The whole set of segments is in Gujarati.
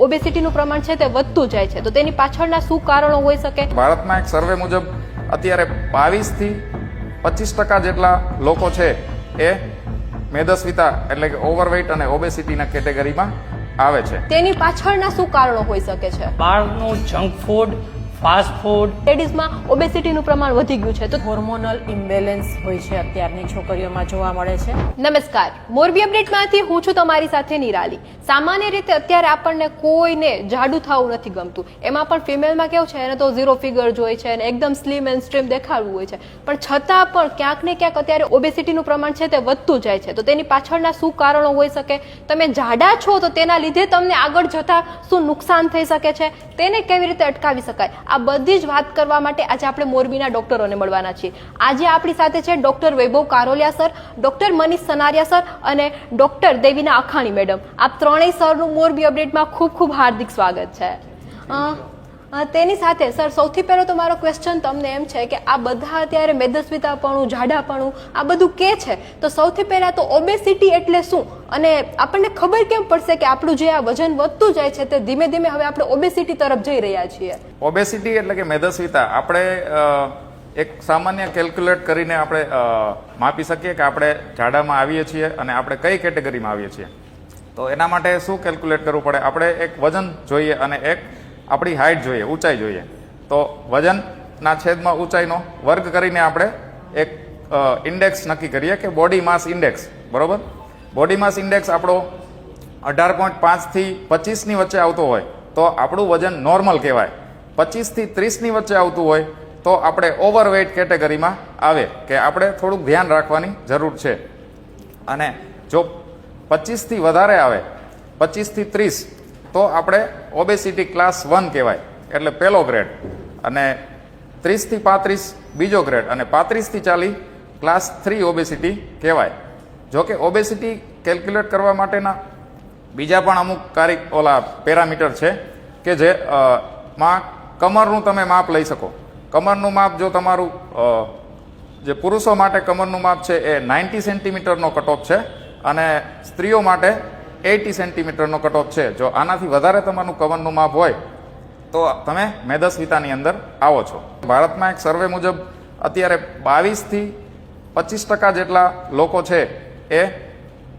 ઓબેસિટીનું પ્રમાણ છે તે વધતું જાય છે. તો તેની પાછળના શું કારણો હોઈ શકે? ભારતમાં એક સર્વે મુજબ અત્યારે બાવીસથી પચીસ ટકા જેટલા લોકો છે એ મેદસ્વિતા એટલે કે ઓવરવેઇટ અને ઓબેસિટીના કેટેગરીમાં આવે છે. તેની પાછળના શું કારણો હોઈ શકે છે? બહારનું જંક ફૂડ ફાસ્ટ ફૂડ લેડીઝમાં ઓબેસિટીનું પ્રમાણ વધી ગયું છે. તો હોર્મોનલ ઇમ્બેલેન્સ હોય છે અત્યારની છોકરીઓમાં જોવા મળે છે. નમસ્કાર. મોરબી અપડેટમાંથી હું છું તમારી સાથે નિરાલી. સામાન્ય રીતે અત્યારે આપણને કોઈને જાડું થવું નથી ગમતું. એમાં પણ ફિમેલમાં કેવું છે એને તો ઝીરો ફિગર જોઈએ છે અને એકદમ સ્લિમ એન્ડ સ્ટ્રીમ દેખાડવું હોય છે. પણ છતાં પણ ક્યાંક ને ક્યાંક અત્યારે ઓબેસિટીનું પ્રમાણ છે તે વધતું જાય છે. તો તેની પાછળના શું કારણો હોઈ શકે? તમે જાડા છો તો તેના લીધે તમને આગળ જતા શું નુકસાન થઈ શકે છે? તેને કેવી રીતે અટકાવી શકાય? આ બધી જ વાત કરવા માટે આજે આપણે મોરબીના ડોક્ટરોને મળવાના છીએ. આજે આપણી સાથે છે doctor Vaibhav Karoliya sir, doctor Manish Sanariya sir અને ડોક્ટર દેવીના અખાણી મેડમ. આ ત્રણેય સરનું મોરબી અપડેટમાં ખૂબ ખૂબ હાર્દિક સ્વાગત છે. તેની સાથે, સર, સૌથી પહેલો તો મારો ક્વેશ્ચન તમને એમ છે કે આ બધા અત્યારે મેદસ્વીતાપણું, જાડાપણું, આ બધું કે છે? તો સૌથી પહેલાં તો ઓબેસિટી એટલે શું? અને આપણને ખબર કેમ પડશે કે આપણું જે આ વજન વધતું જાય છે તે ધીમે ધીમે હવે આપણે ઓબેસિટી તરફ જઈ રહ્યા છીએ? ઓબેસિટી એટલે કે મેદસ્વીતા. આપણે એક સામાન્ય કેલ્ક્યુલેટ કરીને આપણે માપી શકીએ કે આપણે જાડામાં આવીએ છીએ અને આપણે કઈ કેટેગરીમાં આવીએ છીએ. તો એના માટે શું કેલ્ક્યુલેટ કરવું પડે? આપણે એક વજન જોઈએ અને એક આપણી હાઇટ જોઈએ, ઊંચાઈ જોઈએ. તો વજનના છેદમાં ઊંચાઈનો વર્ગ કરીને આપણે એક ઇન્ડેક્સ નક્કી કરીએ કે બોડી માસ ઇન્ડેક્સ બરોબર? બોડી માસ ઇન્ડેક્સ આપણો અઢાર પોઈન્ટ પાંચથી પચીસની વચ્ચે આવતો હોય, તો આપણું વજન નોર્મલ કહેવાય. પચીસથી ત્રીસની વચ્ચે આવતું હોય, તો આપણે ઓવરવેઇટ કેટેગરીમાં આવે, કે આપણે થોડુંક ધ્યાન રાખવાની જરૂર છે. અને જો પચીસથી વધારે આવે પચીસથી ત્રીસ તો આપણે ઓબેસિટી ક્લાસ વન કહેવાય. એટલે પહેલો ગ્રેડ અને ત્રીસથી પાંત્રીસ બીજો ગ્રેડ અને પાંત્રીસથી ચાલી ક્લાસ થ્રી ઓબેસિટી કહેવાય. જોકે ઓબેસિટી કેલ્ક્યુલેટ કરવા માટેના બીજા પણ અમુક કારી ઓલા પેરામીટર છે કે જે માં કમરનું તમે માપ લઈ શકો. કમરનું માપ જો તમારું જે પુરુષો માટે કમરનું માપ છે એ નાઇન્ટી સેન્ટીમીટરનો કટઓફ છે અને સ્ત્રીઓ માટે એટી સેન્ટીમીટરનો કટઓફ છે. જો આનાથી વધારે તમારું કવનનું માપ હોય, તો તમે મેદસ્વિતાની અંદર આવો છો. ભારતમાં એક સર્વે મુજબ અત્યારે બાવીસથી પચીસ ટકા જેટલા લોકો છે એ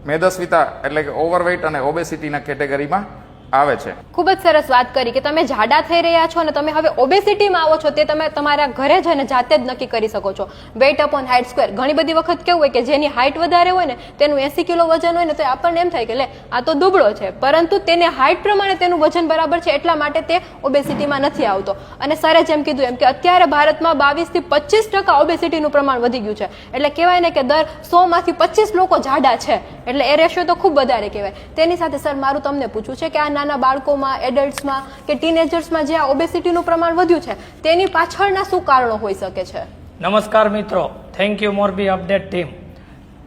મેદસ્વિતા એટલે કે ઓવરવેઇટ અને ઓબેસિટીના કેટેગરીમાં આવે છે. ખૂબ જ સરસ વાત કરી કે તમે જાડા થઈ રહ્યા છો અને તમે હવે ઓબેસિટીમાં આવો છો તે તમે તમારા ઘરે જઈને જાતે જ નક્કી કરી શકો છો. વેઇટ અપોન હાઇટ સ્ક્વેર ઘણી બધી વખત કેવું હોય કે જેની હાઇટ વધારે હોય ને તેનું એસી કિલો વજન હોય ને તો આપણને એમ થાય કે લે, આ તો દુબળો છે. પરંતુ તેને હાઇટ પ્રમાણે તેનું વજન બરાબર છે એટલા માટે તે ઓબેસિટીમાં નથી આવતો. અને સરે જેમ કીધું એમ કે અત્યારે ભારતમાં બાવીસથી પચીસ ટકા ઓબેસિટીનું પ્રમાણ વધી ગયું છે. એટલે કહેવાય ને કે દર સો માંથી પચીસ લોકો જાડા છે. એટલે એ રેશિયો તો ખૂબ વધારે કહેવાય. તેની સાથે સર મારું તમને પૂછવું છે કે આ નાના બાળકોમાં એડલ્ટ્સમાં કે ટીનેજર્સમાં જે આ ઓબેસિટીનું પ્રમાણ વધ્યું છે તેની પાછળના શું કારણો હોઈ શકે છે? નમસ્કાર મિત્રો. Thank you Morbi update team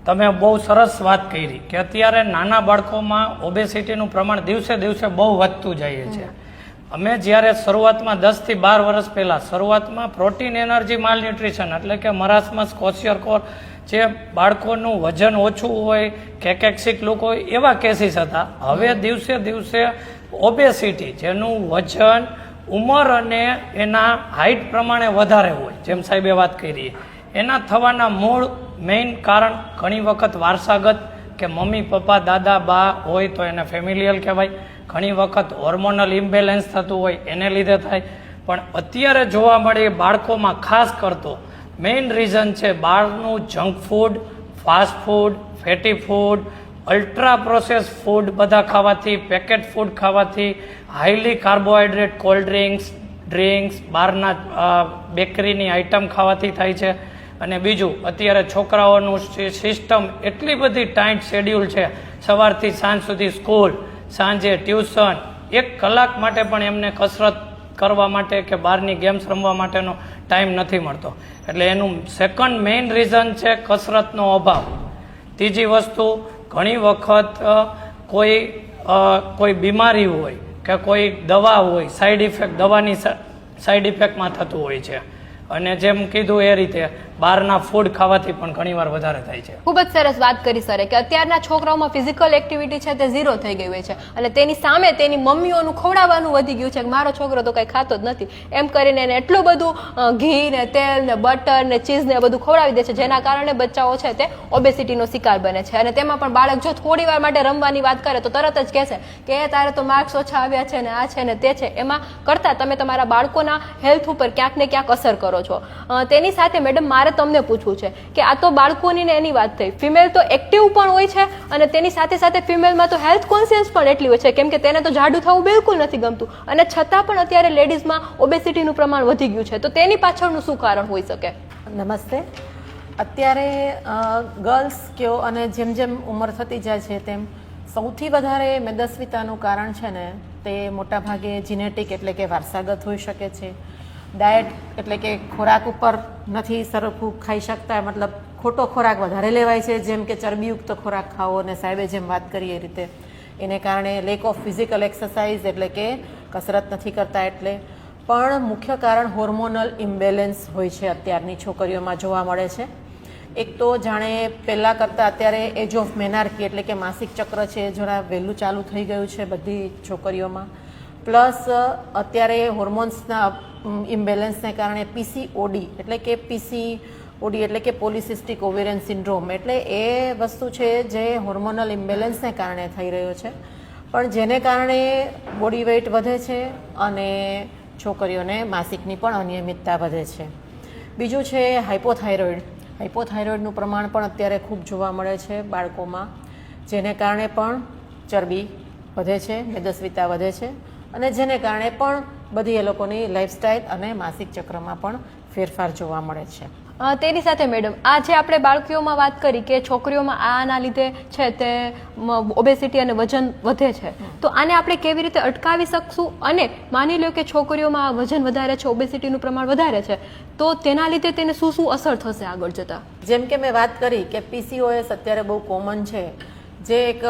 તમે બહુ સરસ વાત કરી કે અત્યારે નાના બાળકોમાં ઓબેસિટીનું પ્રમાણ દિવસે દિવસે બહુ વધતું જાય છે. અમે જ્યારે શરૂઆતમાં દસથી બાર વર્ષ પહેલાં શરૂઆતમાં પ્રોટીન એનર્જી માલ ન્યુટ્રિશન એટલે કે મરાસમસ કોશિયરકોર જે બાળકોનું વજન ઓછું હોય કેકેક્સિક લોકો હોય એવા કેસીસ હતા. હવે દિવસે દિવસે ઓબેસિટી જેનું વજન ઉંમર અને એના હાઇટ પ્રમાણે વધારે હોય જેમ સાહેબે વાત કરી. એના થવાના મૂળ મેઇન કારણ ઘણી વખત વારસાગત કે મમ્મી પપ્પા દાદા બા હોય તો એને ફેમિલિયલ કહેવાય. ઘણી વખત હોર્મોનલ ઇમ્બેલેન્સ થતું હોય એને લીધે થાય. પણ અત્યારે જોવા મળે બાળકોમાં ખાસ કરતો મેઇન રીઝન છે બહારનું junk food, fast food, fatty food, ultra process food બધા ખાવાથી, પેકેટ ફૂડ ખાવાથી, highly carbohydrate, cold drinks drinks, બહારના બેકરીની આઇટમ ખાવાથી થાય છે. અને બીજું, અત્યારે છોકરાઓનું સિસ્ટમ એટલી બધી ટાઈટ શેડ્યુલ છે. સવારથી સાંજ સુધી સ્કૂલ, સાંજે ટ્યુશન, એક કલાક માટે પણ એમને કસરત કરવા માટે કે બહારની ગેમ્સ રમવા માટેનો ટાઈમ નથી મળતો. એટલે એનું સેકન્ડ મેઇન રીઝન છે કસરતનો અભાવ. ત્રીજી વસ્તુ, ઘણી વખત કોઈ કોઈ બીમારી હોય કે કોઈ દવા હોય સાઈડ ઇફેક્ટ દવાની સાઈડ ઇફેક્ટમાં થતું હોય છે. અને જેમ કીધું એ રીતે બહારના ફૂડ ખાવાથી પણ ઘણીવાર વધારે થાય છે. ખૂબ જ સરસ વાત કરી સરે કે અત્યારના છોકરાઓમાં ફિઝિકલ એક્ટિવિટી છે તે ઝીરો થઈ ગઈ હોય છે. અને તેની સામે તેની મમ્મીઓનું ખવડાવવાનું વધી ગયું છે કે મારો છોકરો તો કંઈ ખાતો જ નથી. એમ કરીને એને એટલું બધું ઘી ને તેલ ને બટર ને ચીઝ ને બધું ખવડાવી દે છે, જેના કારણે બચ્ચાઓ છે તે ઓબેસિટીનો શિકાર બને છે. અને તેમાં પણ બાળક જો થોડી વાર માટે રમવાની વાત કરે તો તરત જ કહેશે કે તારે તો માર્ક્સ ઓછા આવ્યા છે ને આ છે ને તે છે. એમાં કરતાં તમે તમારા બાળકોના હેલ્થ ઉપર ક્યાંક ને ક્યાંક અસર કરો છો. તેની સાથે મેડમ મારે તમને પૂછવું છે કે આ તો બાળકોની ને એની વાત થઈ. ફિમેલ તો એક્ટિવ પણ હોય છે અને તેની સાથે સાથે ફિમેલમાં તો હેલ્થ કોન્સિયન્સ પણ એટલી હોય છે. કેમ કે તેને તો જાડું થવું બિલકુલ નથી ગમતું. અને છતાં પણ અત્યારે લેડીઝમાં ઓબેસિટીનું પ્રમાણ વધી ગયું છે. તો તેની પાછળનું શું કારણ હોઈ શકે? નમસ્તે. અત્યારે ગર્લ્સ કયો અને જેમ જેમ ઉંમર થતી જાય છે તેમ સૌથી વધારે મેદસ્વીતાનું કારણ છે ને તે મોટાભાગે જીનેટિક એટલે કે વારસાગત હોઈ શકે છે. ડાયટ એટલે કે ખોરાક ઉપર નથી સરખું ખાઈ શકતા, મતલબ ખોટો ખોરાક વધારે લેવાય છે, જેમ કે ચરબીયુક્ત ખોરાક ખાવો અને સાહેબે જેમ વાત કરી એ રીતે. એને કારણે લેક ઓફ ફિઝિકલ એક્સરસાઇઝ એટલે કે કસરત નથી કરતા એટલે. પણ મુખ્ય કારણ હોર્મોનલ ઇમ્બેલેન્સ હોય છે અત્યારની છોકરીઓમાં જોવા મળે છે. એક તો જાણે પહેલાં કરતાં અત્યારે એજ ઓફ મેનાર્કી એટલે કે માસિક ચક્ર છે એ જરા વહેલું ચાલુ થઈ ગયું છે બધી છોકરીઓમાં. પ્લસ અત્યારે હોર્મોન્સના ઇમ્બેલેન્સને કારણે પીસીઓડી એટલે કે પીસી ઓડી એટલે કે પોલિસિસ્ટિક ઓવેરિયન સિન્ડ્રોમ, એટલે એ વસ્તુ છે જે હોર્મોનલ ઇમ્બેલેન્સને કારણે થઈ રહ્યો છે. પણ જેને કારણે બોડી વેઇટ વધે છે અને છોકરીઓને માસિકની પણ અનિયમિતતા વધે છે. બીજું છે હાઇપોથાઇરોઇડ હાઇપોથાઇરોઇડનું પ્રમાણ પણ અત્યારે ખૂબ જોવા મળે છે બાળકોમાં, જેને કારણે પણ ચરબી વધે છે, મેદસ્વીતા વધે છે. અને જેને કારણે પણ બધી એ લોકોની લાઈફસ્ટાઈલ અને માસિક ચક્રમાં પણ ફેરફાર જોવા મળે છે. તેની સાથે મેડમ આ જે આપણે બાળકીઓમાં વાત કરી કે છોકરીઓમાં આના લીધે છે તે ઓબેસિટી અને વજન વધે છે તો આને આપણે કેવી રીતે અટકાવી શકશું? અને માની લો કે છોકરીઓમાં આ વજન વધારે છે ઓબેસિટીનું પ્રમાણ વધારે છે તો તેના લીધે તેને શું શું અસર થશે આગળ જતા? જેમ કે મેં વાત કરી કે પીસીઓએસ અત્યારે બહુ કોમન છે. જે એક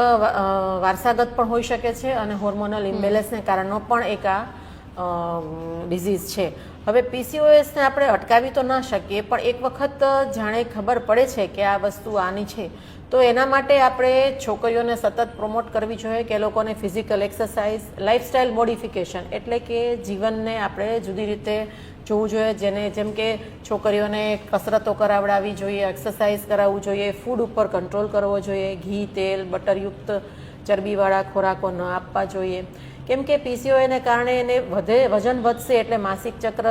વારસાગત પણ હોઈ શકે છે અને હોર્મોનલ ઇમ્બેલેન્સને કારણનો પણ એક આ ડિઝીઝ છે. હવે પીસીઓએસને આપણે અટકાવી તો ન શકીએ પણ એક વખત જાણે ખબર પડે છે કે આ વસ્તુ આની છે. તો એના માટે આપણે છોકરીઓને સતત પ્રમોટ કરવી જોઈએ કે લોકોને ફિઝિકલ એક્સરસાઇઝ લાઇફસ્ટાઇલ મોડિફિકેશન એટલે કે જીવનને આપણે જુદી રીતે જોવું જોઈએ. જેને જેમ કે છોકરીઓને કસરતો કરાવડાવવી જોઈએ એક્સરસાઇઝ કરાવવું જોઈએ ફૂડ ઉપર કંટ્રોલ કરવો જોઈએ, ઘી, તેલ, બટરયુક્ત ચરબીવાળા ખોરાકો ન આપવા જોઈએ. કેમ કે પીસીઓને કારણે એને વધે, વજન વધશે એટલે માસિક ચક્ર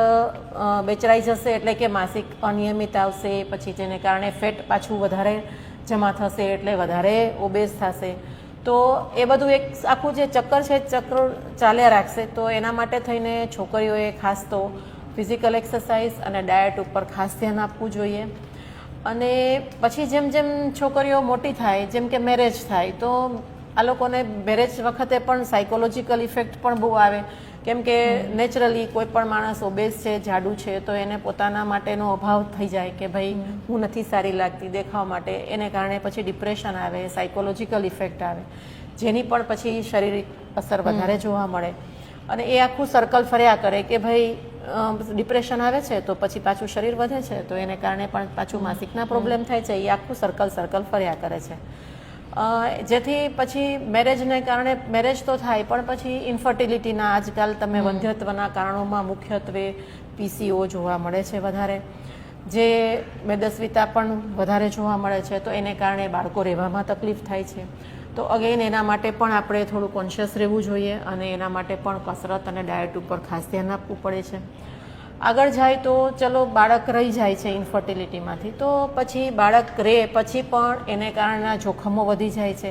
બેચરાઈ જશે એટલે કે માસિક અનિયમિત આવશે. પછી જેને કારણે ફેટ પાછું વધારે જમા થશે એટલે વધારે ઓબેસ થશે. તો એ બધું એક આખું જે ચક્કર છે ચક્ર ચાલ્યા રાખશે. તો એના માટે થઈને છોકરીઓએ ખાસ તો ફિઝિકલ એક્સરસાઇઝ અને ડાયટ ઉપર ખાસ ધ્યાન આપવું જોઈએ. અને પછી જેમ જેમ છોકરીઓ મોટી થાય, જેમ કે મેરેજ થાય, તો આ લોકોને મેરેજ વખતે પણ સાયકોલોજીકલ ઇફેક્ટ પણ બહુ આવે. કેમ કે નેચરલી કોઈ પણ માણસ ઓબેસ છે જાડું છે તો એને પોતાના માટેનો અભાવ થઈ જાય કે ભાઈ હું નથી સારી લાગતી દેખાવ માટે. એને કારણે પછી ડિપ્રેશન આવે સાયકોલોજીકલ ઇફેક્ટ આવે જેની પણ પછી શારીરિક અસર વધારે જોવા મળે. અને એ આખું સર્કલ ફર્યા કરે કે ભાઈ ડિપ્રેશન આવે છે તો પછી પાછું શરીર વધે છે તો એને કારણે પણ પાછું માસિકના પ્રોબ્લેમ થાય છે એ આખું સર્કલ સર્કલ ફર્યા કરે છે. જેથી પછી મેરેજને કારણે મેરેજ તો થાય પણ પછી ઇન્ફર્ટિલિટીના આજકાલ તમે વંધ્યત્વના કારણોમાં મુખ્યત્વે પીસીઓ જોવા મળે છે વધારે. જે મેદસ્વીતા પણ વધારે જોવા મળે છે તો એને કારણે બાળકો રહેવામાં તકલીફ થાય છે. તો અગેન એના માટે પણ આપણે થોડું કોન્શિયસ રહેવું જોઈએ અને એના માટે પણ કસરત અને ડાયટ ઉપર ખાસ ધ્યાન આપવું પડે છે. આગળ જાય તો ચલો બાળક રહી જાય છે ઇન્ફર્ટિલિટીમાંથી તો પછી બાળક રહે પછી પણ એને કારણના જોખમો વધી જાય છે.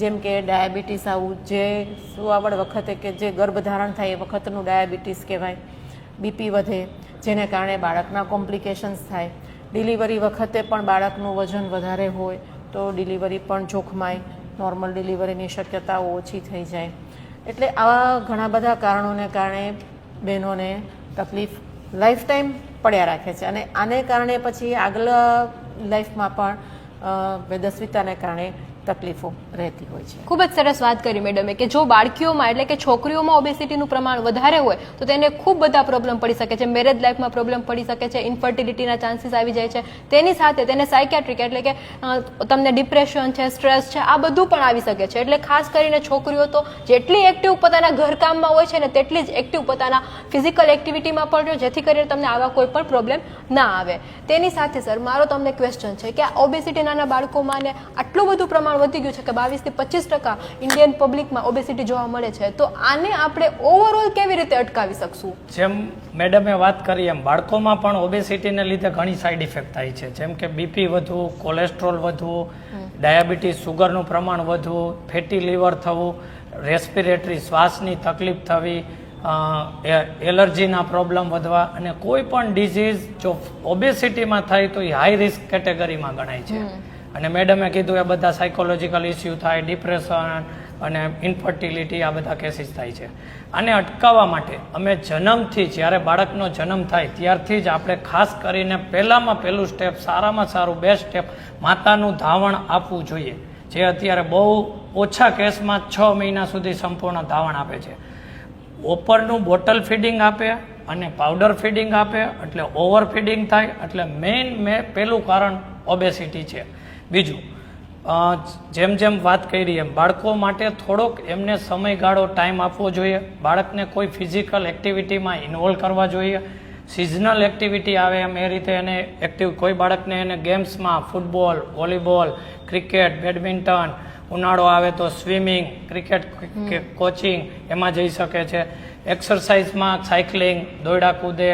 જેમ કે ડાયાબિટીસ આવું, જે સુવાવડ વખતે કે જે ગર્ભધારણ થાય એ વખતનું ડાયાબિટીસ કહેવાય, બીપી વધે, જેને કારણે બાળકના કોમ્પ્લિકેશન્સ થાય. ડિલિવરી વખતે પણ બાળકનું વજન વધારે હોય તો ડિલિવરી પણ જોખમાય, નોર્મલ ડિલિવરીની શક્યતાઓ ઓછી થઈ જાય. એટલે આવા ઘણા બધા કારણોને કારણે બહેનોને તકલીફ લાઈફ ટાઈમ પડ્યા રાખે છે. અને આને કારણે પછી આગલા લાઈફમાં પણ અ, કારણે તકલીફો રહેતી હોય છે. ખૂબ જ સરસ વાત કરી મેડમે કે જો બાળકીઓમાં એટલે કે છોકરીઓમાં ઓબેસિટીનું પ્રમાણ વધારે હોય, તો તેને ખૂબ બધા પ્રોબ્લેમ પડી શકે છે. મેરેજ લાઈફમાં પ્રોબ્લેમ પડી શકે છે ઇન્ફર્ટિલિટીના ચાન્સીસ આવી જાય છે. તેની સાથે તેને સાયકેટ્રિક એટલે કે તમને ડિપ્રેશન છે સ્ટ્રેસ છે, આ બધું પણ આવી શકે છે. એટલે ખાસ કરીને છોકરીઓ તો જેટલી એક્ટિવ પોતાના ઘરકામમાં હોય છે ને તેટલી જ એક્ટિવ પોતાના ફિઝિકલ એક્ટિવિટીમાં પણ રહ્યો જેથી કરીને તમને આવા કોઈ પણ પ્રોબ્લેમ ના આવે. તેની સાથે સર મારો તમને ક્વેશ્ચન છે કે આ ઓબેસિટી નાના બાળકોમાં ને આટલું બધું પ્રમાણ વધી ગયું છે કે બાવીસથી પચીસ ટકા ઇન્ડિયન પબ્લિકમાં ઓબેસિટી જોવા મળે છે તો આને આપણે ઓવરઓલ કેવી રીતે અટકાવી શકશું? જેમ મેડમે વાત કરી એમ બાળકોમાં પણ ઓબેસિટીને લીધે ઘણી સાઈડ ઇફેક્ટ થાય છે. જેમ કે બીપી વધવું કોલેસ્ટ્રોલ વધવું ડાયાબિટીસ સુગરનું પ્રમાણ વધવું ફેટી લીવર થવું રેસ્પિરેટરી શ્વાસની તકલીફ થવી એલર્જીના પ્રોબ્લેમ વધવા અને કોઈ પણ ડિઝીઝ જો ઓબેસિટીમાં થાય તો એ હાઈ રિસ્ક કેટેગરીમાં ગણાય છે. અને મેડમે કીધું એ બધા સાયકોલોજીકલ ઇસ્યુ થાય ડિપ્રેશન અને ઇન્ફર્ટિલિટી આ બધા કેસીસ થાય છે. આને અટકાવવા માટે અમે જન્મથી જ્યારે બાળકનો જન્મ થાય ત્યારથી જ આપણે ખાસ કરીને પહેલામાં પહેલું સ્ટેપ સારામાં સારું બેસ્ટ સ્ટેપ માતાનું ધાવણ આપવું જોઈએ. જે અત્યારે બહુ ઓછા કેસમાં છ મહિના સુધી સંપૂર્ણ ધાવણ આપે છે. ઓપરનું બોટલ ફીડિંગ આપે અને પાવડર ફીડિંગ આપે એટલે ઓવર ફીડિંગ થાય એટલે મેઇન મેં પહેલું કારણ ઓબેસિટી છે. બીજું જેમ જેમ વાત કરી એમ, બાળકો માટે થોડોક એમને સમયગાળો ટાઈમ આપવો જોઈએ. બાળકને કોઈ ફિઝિકલ એક્ટિવિટીમાં ઇન્વોલ્વ કરવા જોઈએ. સિઝનલ એક્ટિવિટી આવે એમ એ રીતે એને એક્ટિવ કોઈ બાળકને એને ગેમ્સમાં ફૂટબોલ વોલીબોલ ક્રિકેટ બેડમિન્ટન ઉનાળો આવે તો સ્વિમિંગ ક્રિકેટ કોચિંગ એમાં જઈ શકે છે. એક્સરસાઇઝમાં સાયકલિંગ દોડા કૂદે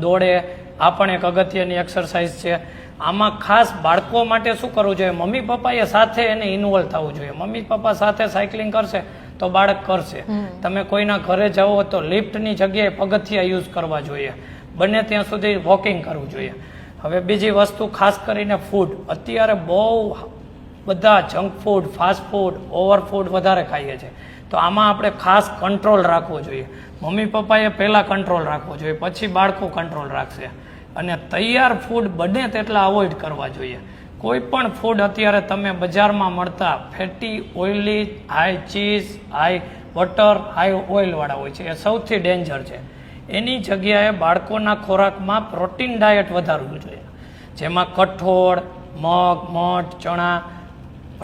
દોડે, આ પણ એક અગત્યની એક્સરસાઇઝ છે. આમાં ખાસ બાળકો માટે શું કરવું જોઈએ? મમ્મી પપ્પાએ સાથે એને ઇન્વોલ્વ થવું જોઈએ. મમ્મી પપ્પા સાથે સાયકલિંગ કરશે તો બાળક કરશે. તમે કોઈના ઘરે જાઓ તો લિફ્ટની જગ્યાએ પગથિયા યુઝ કરવા જોઈએ. બને ત્યાં સુધી વોકિંગ કરવું જોઈએ. હવે બીજી વસ્તુ ખાસ કરીને ફૂડ અત્યારે બહુ બધા junk food fast food over food વધારે ખાઈએ છીએ તો આમાં આપણે ખાસ કંટ્રોલ રાખવો જોઈએ. મમ્મી પપ્પાએ પહેલાં કંટ્રોલ રાખવો જોઈએ પછી બાળકો કંટ્રોલ રાખશે. અને તૈયાર ફૂડ બને તેટલા અવોઇડ કરવા જોઈએ. કોઈ પણ ફૂડ અત્યારે તમે બજારમાં મળતા fatty oily high cheese high butter high ઓઇલવાળા હોય છે. એ સૌથી ડેન્જર છે. એની જગ્યાએ બાળકોના ખોરાકમાં પ્રોટીન ડાયટ વધારવું જોઈએ. જેમાં કઠોળ, મગ, મઠ, ચણા,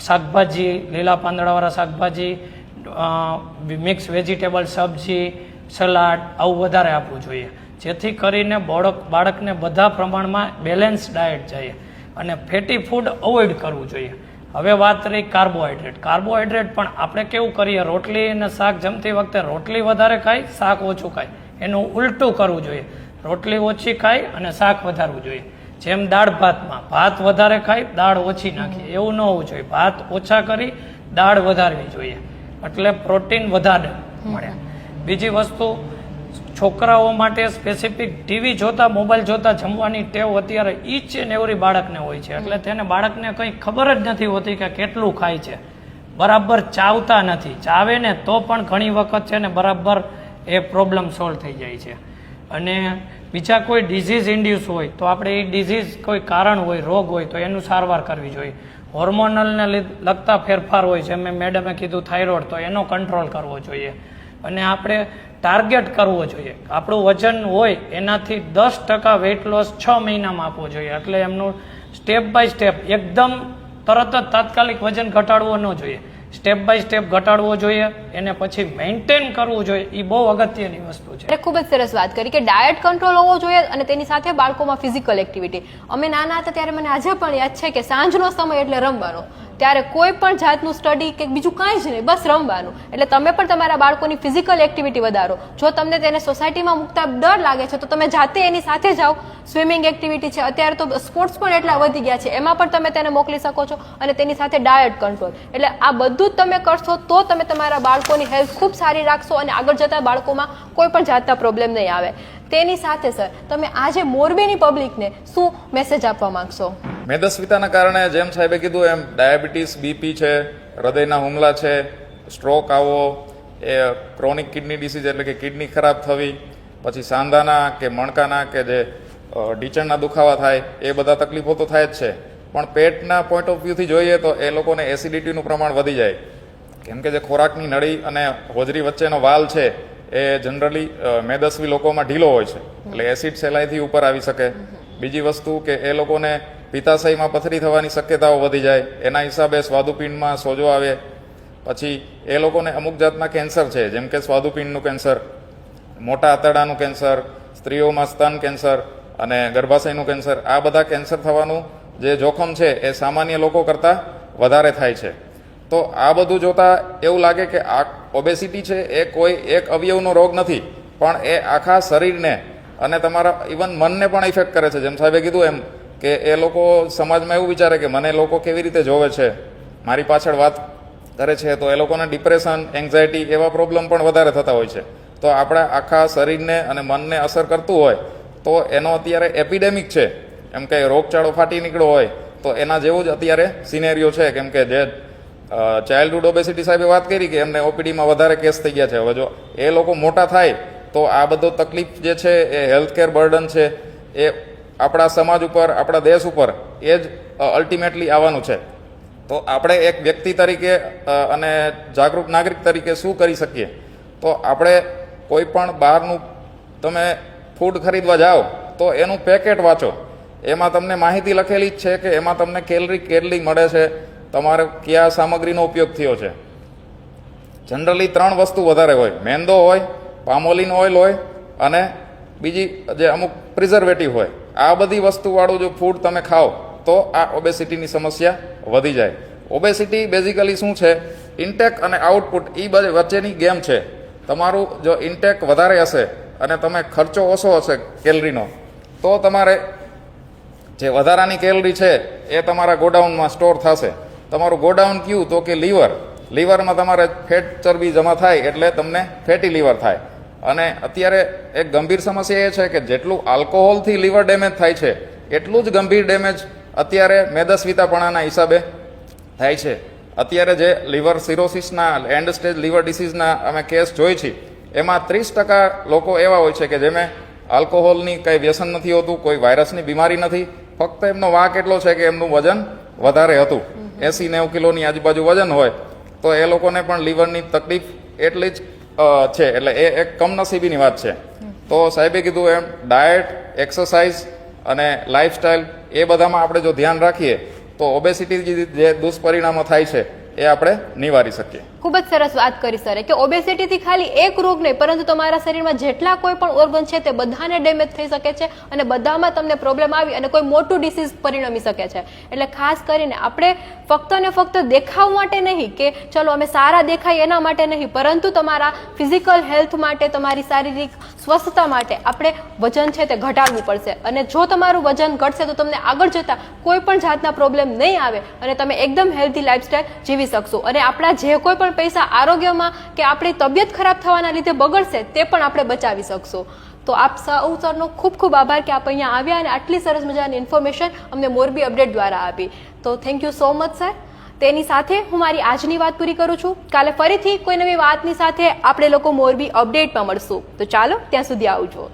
શાકભાજી, લીલા પાંદડાવાળા શાકભાજી મિક્સ વેજીટેબલ સબ્જી, સલાડ આવું વધારે આપવું જોઈએ. જેથી કરીને બાળક બાળકને બધા પ્રમાણમાં બેલેન્સ ડાયટ જોઈએ અને ફેટી ફૂડ અવોઇડ કરવું જોઈએ. હવે વાત રહી કાર્બોહાઈડ્રેટ કાર્બોહાઈડ્રેટ પણ આપણે કેવું કરીએ? રોટલી અને શાક જમતી વખતે રોટલી વધારે ખાય, શાક ઓછું ખાય. એનું ઉલટું કરવું જોઈએ. રોટલી ઓછી ખાય અને શાક વધારવું જોઈએ. જેમ દાળ ભાતમાં, ભાત વધારે ખાય, દાળ ઓછી નાખીએ એવું ન હોવું જોઈએ. ભાત ઓછા કરી, દાળ વધારવી જોઈએ. એટલે પ્રોટીન વધારે મળે. બીજી વસ્તુ છોકરાઓ માટે સ્પેસિફિક ટીવી જોતા મોબાઈલ જોતા જમવાની ટેવ અત્યારે ઈચ એન્ડ એવરી બાળકને હોય છે. એટલે તેને બાળકને કંઈ ખબર જ નથી હોતી કે કેટલું ખાય છે. બરાબર ચાવતા નથી. ચાવે ને તો પણ ઘણી વખત છે ને બરાબર એ પ્રોબ્લેમ સોલ્વ થઈ જાય છે. અને બીજા કોઈ ડિઝીઝ ઇન્ડ્યુસ હોય, તો આપણે એ ડિઝીઝ કોઈ કારણ હોય, રોગ હોય, તો એનું સારવાર કરવી જોઈએ. હોર્મોનલને લગતા ફેરફાર હોય છે મેં મેડમે કીધું થાઇરોઇડ તો એનો કંટ્રોલ કરવો જોઈએ. અને આપણે ટાર્ગેટ કરવો જોઈએ. આપણું વજન હોય એનાથી દસ ટકા વેઇટ લોસ છ મહિનામાં આપવો જોઈએ. એટલે એમનું સ્ટેપ બાય સ્ટેપ એકદમ તરત જ તાત્કાલિક વજન ઘટાડવું ન જોઈએ. સ્ટેપ બાય સ્ટેપ ઘટાડવો જોઈએ એને પછી મેન્ટેન કરવું જોઈએ. એ બહુ અગત્યની વસ્તુ છે. ખૂબ જ સરસ વાત કરી કે ડાયટ કંટ્રોલ હોવો જોઈએ અને તેની સાથે બાળકોમાં ફિઝિકલ એક્ટિવિટી અમે નાના હતા ત્યારે મને આજે પણ યાદ છે કે સાંજનો સમય એટલે રમવાનો. ત્યારે કોઈ પણ જાતનું સ્ટડી કે બીજું કાંઈ જ નહીં, બસ રમવાનું. એટલે તમે પણ તમારા બાળકોની ફિઝિકલ એક્ટિવિટી વધારો. જો તમને તેને સોસાયટીમાં મૂકતા ડર લાગે છે, તો તમે જાતે એની સાથે જાઓ. સ્વિમિંગ એક્ટિવિટી છે, અત્યારે તો સ્પોર્ટ્સ પણ એટલા વધી ગયા છે, એમાં પણ તમે તેને મોકલી શકો છો અને તેની સાથે ડાયટ કંટ્રોલ એટલે આ બધું જ તમે કરશો, તો તમે તમારા બાળકોની હેલ્થ ખૂબ સારી રાખશો અને આગળ જતા બાળકોમાં કોઈ પણ જાતના પ્રોબ્લેમ નહીં આવે. તેની સાથે સર તમે આજે મોરબીની પબ્લિકને શું મેસેજ આપવા માંગશો? મેદસ્વીતાના કારણે જેમ સાહેબે કીધું એમ ડાયાબિટીસ, બીપી છે, હૃદયના હુમલા છે, સ્ટ્રોક આવવો એ ક્રોનિક કિડની ડિસીઝ એટલે કે કિડની ખરાબ થવી, પછી સાંધાના કે મણકાના કે જે ઢીચણના દુખાવા થાય, એ બધા તકલીફો તો થાય જ છે. પણ પેટના પોઈન્ટ ઓફ વ્યૂથી જોઈએ તો એ લોકોને એસિડિટીનું પ્રમાણ વધી જાય. કેમ કે જે ખોરાકની નળી અને હોજરી વચ્ચેનો વાલ છે, એ જનરલી મેદસ્વી લોકોમાં ઢીલો હોય છે. એટલે એસિડ સહેલાઈથી ઉપર આવી શકે. બીજી વસ્તુ કે એ લોકોને પિત્તાશયમાં પથરી થવાની શક્યતાઓ વધી જાય. એના હિસાબે સ્વાદુપિંડમાં સોજો આવે. પછી એ લોકોને અમુક જાતના કેન્સર છે, જેમ કે સ્વાદુપિંડનું કેન્સર, મોટા આંતરડાનું કેન્સર, સ્ત્રીઓમાં સ્તન કેન્સર અને ગર્ભાશયનું કેન્સર. આ બધા કેન્સર થવાનું જે જોખમ છે, એ સામાન્ય લોકો કરતાં વધારે થાય છે. તો આ બધું જોતાં એવું લાગે કે આ ઓબેસિટી છે, એ કોઈ એક અવયવનો રોગ નથી, પણ એ આખા શરીરને અને તમારા ઇવન મનને પણ ઇફેક્ટ કરે છે. જેમ સાહેબે કીધું એમ કે એ લોકો સમાજમાં એવું વિચારે કે મને લોકો કેવી રીતે જોવે છે, મારી પાછળ વાત કરે છે, તો એ લોકોને ડિપ્રેશન એન્ઝાયટી એવા પ્રોબ્લેમ પણ વધારે થતા હોય છે. તો આપણા આખા શરીરને અને મનને અસર કરતું હોય, તો એનો અત્યારે એપિડેમિક છે. એમ કે રોગચાળો ફાટી નીકળ્યો હોય, તો એના જેવું જ અત્યારે સિનેરિયો છે. કેમ કે જે ચાઇલ્ડહુડ ઓબેસિટી સાહેબે વાત કરી કે એમને ઓપીડીમાં વધારે કેસ થઈ ગયા છે. હવે જો એ લોકો મોટા થાય, તો આ બધો તકલીફ જે છે, એ હેલ્થ કેર બર્ડન છે, એ આપણા સમાજ ઉપર, આપણા દેશ ઉપર એ જ અલ્ટિમેટલી આવવાનું છે. તો આપણે એક વ્યક્તિ તરીકે અને જાગૃત નાગરિક તરીકે શું કરી શકીએ? તો આપણે કોઈ પણ બહારનું તમે ફૂડ ખરીદવા જાઓ, તો એનું પેકેટ વાંચો. એમાં તમને માહિતી લખેલી જ છે કે એમાં તમને કેલરી કેટલી મળે છે, તમારે કયા સામગ્રીનો ઉપયોગ થયો છે. જનરલી ત્રણ વસ્તુ વધારે હોય. મેંદો હોય, પામોલિન ઓઇલ હોય, અને બીજી જે અમુક પ્રિઝર્વેટિવ હોય. આ બધી વસ્તુવાળું જો ફૂડ તમે ખાઓ, તો આ ઓબેસિટીની સમસ્યા વધી જાય. ઓબેસિટી બેઝિકલી શું છે? ઇન્ટેક અને આઉટપુટ એ બધી વચ્ચેની ગેમ છે. તમારું જો ઇન્ટેક વધારે હશે અને તમે ખર્ચો ઓછો હશે કેલરીનો, તો તમારે જે વધારાની કેલરી છે, એ તમારા ગોડાઉનમાં સ્ટોર થશે. તમારું ગોડાઉન કયું? તો કે લીવર. લીવરમાં તમારે ફેટ ચરબી જમા થાય એટલે તમને ફેટી લીવર થાય. અને અત્યારે એક ગંભીર સમસ્યા એ છે કે જેટલું આલ્કોહોલથી લીવર ડેમેજ થાય છે એટલું જ ગંભીર ડેમેજ અત્યારે મેદસ્વીતાપણાના હિસાબે થાય છે. અત્યારે જે લીવર સિરોસિસના એન્ડ સ્ટેજ લીવર ડિસીઝના અમે કેસ જોઈ છીએ એમાં ત્રીસ ટકા લોકો એવા હોય છે કે જેમાં આલ્કોહોલની કંઈ વ્યસન નથી હોતું કોઈ વાયરસની બીમારી નથી ફક્ત એમનો વાંક એટલો છે કે એમનું વજન વધારે હતું. એસી નેવું કિલોની આજુબાજુ વજન હોય તો એ લોકોને પણ લીવરની તકલીફ એટલી જ છે. એટલે એ એક કમનસીબીની વાત છે. તો સાહેબે કીધું એમ ડાયટ એક્સરસાઇઝ અને લાઇફસ્ટાઇલ એ બધામાં આપણે જો ધ્યાન રાખીએ, તો ઓબેસિટી જે દુષ્પરિણામો થાય છે, એ આપણે નિવારી શકીએ. ખૂબ જ સરસ વાત કરી સરે કે ઓબેસિટીથી ખાલી એક રોગ નહીં, પરંતુ તમારા શરીરમાં જેટલા કોઈ પણ ઓર્ગન છે તે બધાને ડેમેજ થઈ શકે છે અને બધામાં તમને પ્રોબ્લેમ આવી અને કોઈ મોટું ડિસીઝ પરિણમી શકે છે. એટલે ખાસ કરીને આપણે ફક્ત ને ફક્ત દેખાવ માટે નહીં કે ચલો અમે સારા દેખાય એના માટે નહીં, પરંતુ તમારા ફિઝિકલ હેલ્થ માટે, તમારી શારીરિક સ્વસ્થતા માટે આપણે વજન છે તે ઘટાડવું પડશે. અને જો તમારું વજન ઘટશે તો તમને આગળ જતા કોઈ પણ જાતના પ્રોબ્લેમ નહીં આવે અને તમે એકદમ હેલ્ધી લાઈફસ્ટાઈલ જીવી શકશો. અને આપણા જે કોઈ પણ પૈસા આરોગ્યમાં કે આપણી તબિયત ખરાબ થવાના લીધે બગડશે તે પણ આપણે બચાવી શકશો. તો આપ સૌ સરનો ખૂબ ખૂબ આભાર કે આપ અહીંયા આવ્યા અને આટલી સરસ મજાની ઇન્ફોર્મેશન અમને મોરબી અપડેટ દ્વારા આપી. તો thank you so much sir તેની સાથે હું મારી આજની વાત પૂરી કરું છું. કાલે ફરીથી કોઈ નવી વાતની સાથે આપણે લોકો મોરબી અપડેટમાં મળશું. તો ચાલો, ત્યાં સુધી આવજો.